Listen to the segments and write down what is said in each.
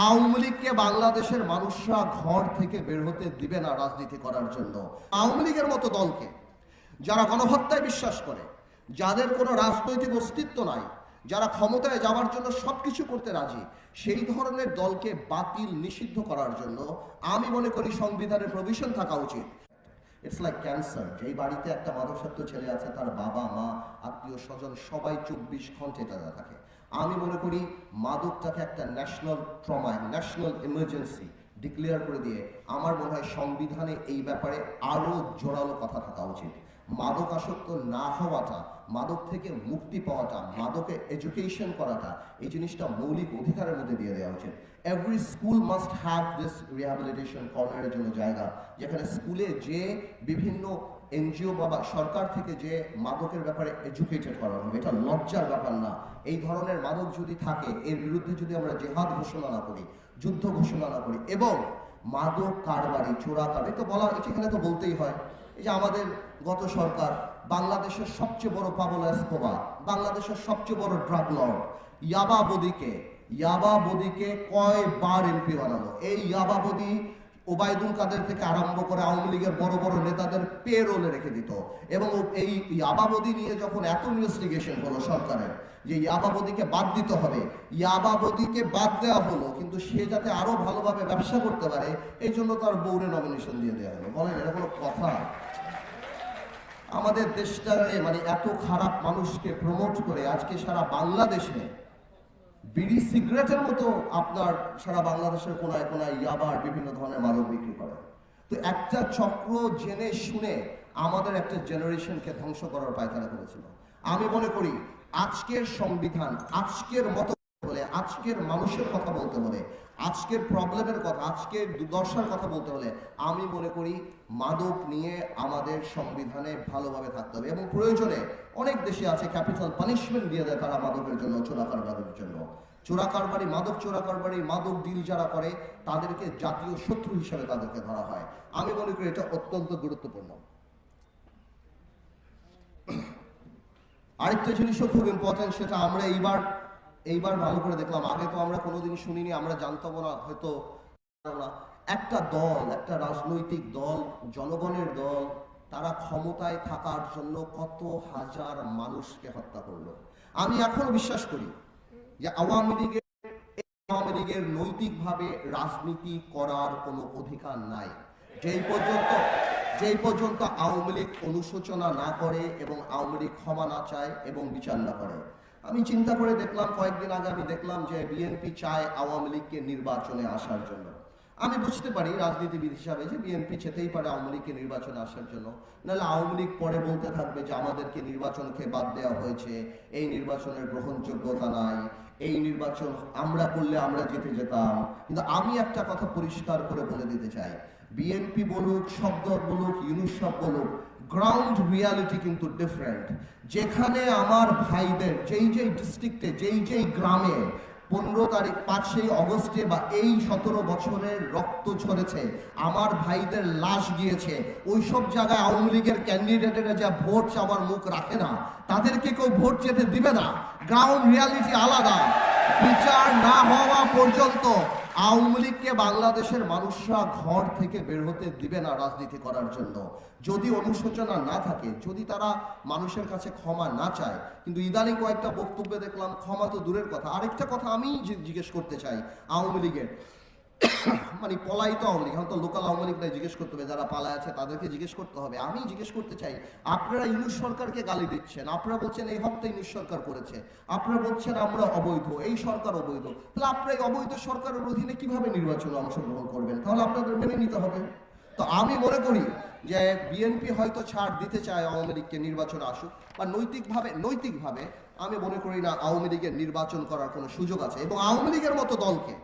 আওয়ামী লীগকে বাংলাদেশের মানুষরা ঘর থেকে বের হতে দিবে না রাজনীতি করার জন্য। আওয়ামী লীগের মতো দলকে যারা গণহত্যায় বিশ্বাস করে, যাদের কোনো রাজনৈতিক অস্তিত্ব নাই, যারা ক্ষমতায় যাওয়ার জন্য সবকিছু করতে রাজি, সেই ধরনের দলকে বাতিল নিষিদ্ধ করার জন্য আমি মনে করি সংবিধানের প্রভিশন থাকা উচিত। ইটস লাইক ক্যান্সার যেই বাড়িতে একটা মাদকাসক্ত ছেলে আছে, তার বাবা, মা আত্মীয় স্বজন সবাই চব্বিশ ঘণ্টা এটা থাকে। আমি মনে করি মাদকটাকে একটা national trauma national emergency declare করে দিয়ে আমার মনে হয় সংবিধানে এই ব্যাপারে আরও জোরালো কথা থাকা উচিত। মাদক আসক্ত না হওয়াটা, মাদক থেকে মুক্তি পাওয়াটা, মাদকে এডুকেশন করাটা এই জিনিসটা মৌলিক অধিকারের মধ্যে দিয়ে দেওয়া উচিত। Every school must have this rehabilitation কর্নারের জন্য জায়গা, যেখানে স্কুলে যে বিভিন্ন এনজিও বা সরকার থেকে যে মাদকের ব্যাপারে এডুকেটেড করা হবে, এটা লজ্জার ব্যাপার না। এই ধরনের মাদক যদি থাকে, এর বিরুদ্ধে যদি আমরা জেহাদ ঘোষণা না করি, যুদ্ধ ঘোষণা না করি, এবং মাদক কারবারি, চোরা কারবারি, তো বলা এখানে তো বলতেই হয়। এই যে আমাদের গত সরকার, বাংলাদেশের সবচেয়ে বড় পাবল এসকোবা, বাংলাদেশের সবচেয়ে বড় ড্রাগ লর্ড ইয়াবা বদিকে ইয়াবা বদিকে কয়বার এমপি বানালো? এই ইয়াবা বদি ওবায়দুল কাদের থেকে আরম্ভ করে আওয়ামী লীগের বড় বড় নেতাদের পে রোলে রেখে দিত। এবং এই ইয়াবাবদি নিয়ে যখন এত ইনভেস্টিগেশন হলো সরকারের, যে ইয়াবাবদিকে বাদ দিতে হবে, ইয়াবাবদিকে বাদ দেওয়া হলো, কিন্তু সে যাতে আরও ভালোভাবে ব্যবসা করতে পারে, এই জন্য তার বৌরে নমিনেশন দিয়ে দেওয়া হলো। বলেন, এটা কোনো কথা? আমাদের দেশটারে মানে এত খারাপ মানুষকে প্রমোট করে আজকে সারা বাংলাদেশে বিড়ি সিগারেটের মতো আপনার সারা বাংলাদেশের কোনায় কোনায় ইয়াবার বিভিন্ন ধরনের মাদক বিক্রি করে। তো একটা চক্র জেনে শুনে আমাদের একটা জেনারেশনকে ধ্বংস করার পায়তারা করেছিল। আমি মনে করি আজকের সংবিধান, আজকের মতো আজকের মানুষের কথা বলতে হলে, আজকের প্রবলেমের কথা, আজকের দুর্দশার কথা বলতে হলে, আমি মনে করি মাদক নিয়ে আমাদের সংবিধানে ভালোভাবে থাকতে হবে এবং প্রয়োজনে অনেক দেশে আছে ক্যাপিটাল পানিশমেন্ট দিয়ে দেয় তারা মাদকের জন্য, চোরা কারবারের জন্য। চোরা কারবারি, মাদক চোরা কারবারি, মাদক ডিল যারা করে, তাদেরকে জাতীয় শত্রু হিসেবে তাদেরকে ধরা হয়। আমি মনে করি এটা অত্যন্ত গুরুত্বপূর্ণ। আরেকটা জিনিসও খুব ইম্পর্টেন্ট সেটা আমরা এইবার এইবার ভালো করে দেখলাম। আগে তো আমরা কোনোদিন শুনিনি, আমরা জানতাম না, হয়তো একটা দল, একটা রাজনৈতিক দল, জনগণের দল, তারা ক্ষমতায় থাকার জন্য কত হাজার মানুষকে হত্যা করল। আমি এখনও বিশ্বাস করি যে আওয়ামী লীগের আওয়ামী লীগের নৈতিকভাবে রাজনীতি করার কোনো অধিকার নাই। যেই পর্যন্ত যেই পর্যন্ত আওয়ামী লীগ অনুশোচনা না করে এবং আওয়ামী লীগ ক্ষমা না চায় এবং বিচার না করে আমি চিন্তা করে দেখলাম, কয়েকদিন আগে আমি দেখলাম যে বিএনপি চায় আওয়ামী লীগকে নির্বাচনে আসার জন্য। আমি বুঝতে পারি রাজনীতিবিদ হিসাবে যে বিএনপি চেতেই পারে আওয়ামী লীগকে নির্বাচনে আসার জন্য। নাহলে আওয়ামী লীগ পরে বলতে থাকবে যে আমাদেরকে নির্বাচনকে বাদ দেওয়া হয়েছে, এই নির্বাচনের গ্রহণযোগ্যতা নাই, এই নির্বাচন আমরা করলে আমরা জিতে যেতাম। কিন্তু আমি একটা কথা পরিষ্কার করে বলে দিতে চাই। বিএনপি বলুক, শব্দ বলুক, ইউনুস বলুক গ্রাউন্ড রিয়ালিটি কিন্তু ডিফারেন্ট যেখানে আমার ভাইদের, যেই যেই ডিস্ট্রিক্টে যেই যেই গ্রামে পনেরো তারিখ, পাঁচই অগস্টে বা এই সতেরো বছরের রক্ত ঝরেছে, আমার ভাইদের লাশ গিয়েছে ওই সব জায়গায় আওয়ামী লীগের ক্যান্ডিডেটেরা যা ভোট চাওয়ার মুখ রাখে না, তাদেরকে কেউ ভোট যেতে দিবে না। গ্রাউন্ড রিয়ালিটি আলাদা। বিচার না হওয়া পর্যন্ত আওয়ামী লীগকে বাংলাদেশের মানুষরা ঘর থেকে বের হতে দিবে না রাজনীতি করার জন্য। যদি অনুশোচনা না থাকে, যদি তারা মানুষের কাছে ক্ষমা না চায়, কিন্তু ইদানিং কয়েকটা বক্তব্যে দেখলাম ক্ষমা তো দূরের কথা। আরেকটা কথা আমি জিজ্ঞেস করতে চাই আওয়ামী লীগের। মানে পলাইতো আওয়ামী লীগ তো লোকাল আওয়ামী লীগ নাই জিজ্ঞেস করতে হবে, যারা পালায় আছে তাদেরকে জিজ্ঞেস করতে হবে। আমি জিজ্ঞেস করতে চাই, আপনারা ইউনুস সরকারকে গালি দিচ্ছেন, আপনারা বলছেন এই হপ্তাহ ইউনুস সরকার করেছে, আপনারা বলছেন আমরা অবৈধ, এই সরকার অবৈধ, তাহলে আপনারা অবৈধ সরকারের অধীনে কীভাবে নির্বাচনে অংশগ্রহণ করবেন? তাহলে আপনাদের মেনে নিতে হবে। তো আমি মনে করি যে বিএনপি হয়তো ছাড় দিতে চায় আওয়ামী লীগকে নির্বাচনে আসুক, বা নৈতিকভাবে নৈতিকভাবে আমি মনে করি না আওয়ামী লীগের নির্বাচন করার কোনো সুযোগ আছে, এবং আওয়ামী লীগের মতো দলকে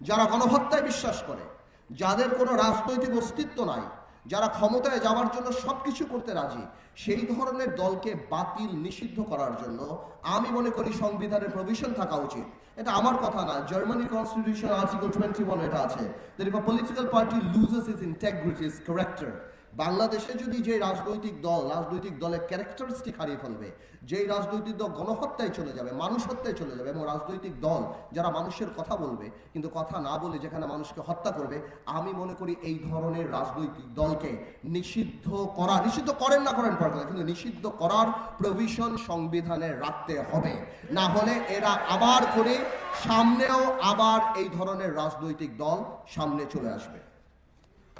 যারা গণহত্যায় বিশ্বাস করে যাদের কোনো রাজনৈতিক অস্তিত্ব নাই যারা ক্ষমতায় যাওয়ার জন্য সব কিছু করতে রাজি সেই ধরনের দলকে বাতিল নিষিদ্ধ করার জন্য আমি মনে করি সংবিধানের প্রভিশন থাকা উচিত। এটা আমার কথা না Germany constitution article twenty one এটা আছে। That if loses integrity, its character, বাংলাদেশে যদি যে রাজনৈতিক দল, রাজনৈতিক দলের ক্যারেক্টারিস্টিক হারিয়ে ফেলবে, যেই রাজনৈতিক দল গণহত্যায় চলে যাবে, মানুষ হত্যায় চলে যাবে এবং রাজনৈতিক দল যারা মানুষের কথা বলবে, কিন্তু কথা না বলে যেখানে মানুষকে হত্যা করবে, আমি মনে করি এই ধরনের রাজনৈতিক দলকে নিষিদ্ধ করা নিষিদ্ধ করেন না করেন পর কিন্তু নিষিদ্ধ করার প্রভিশন সংবিধানে রাখতে হবে। না হলে এরা আবার করে সামনেও আবার এই ধরনের রাজনৈতিক দল সামনে চলে আসবে।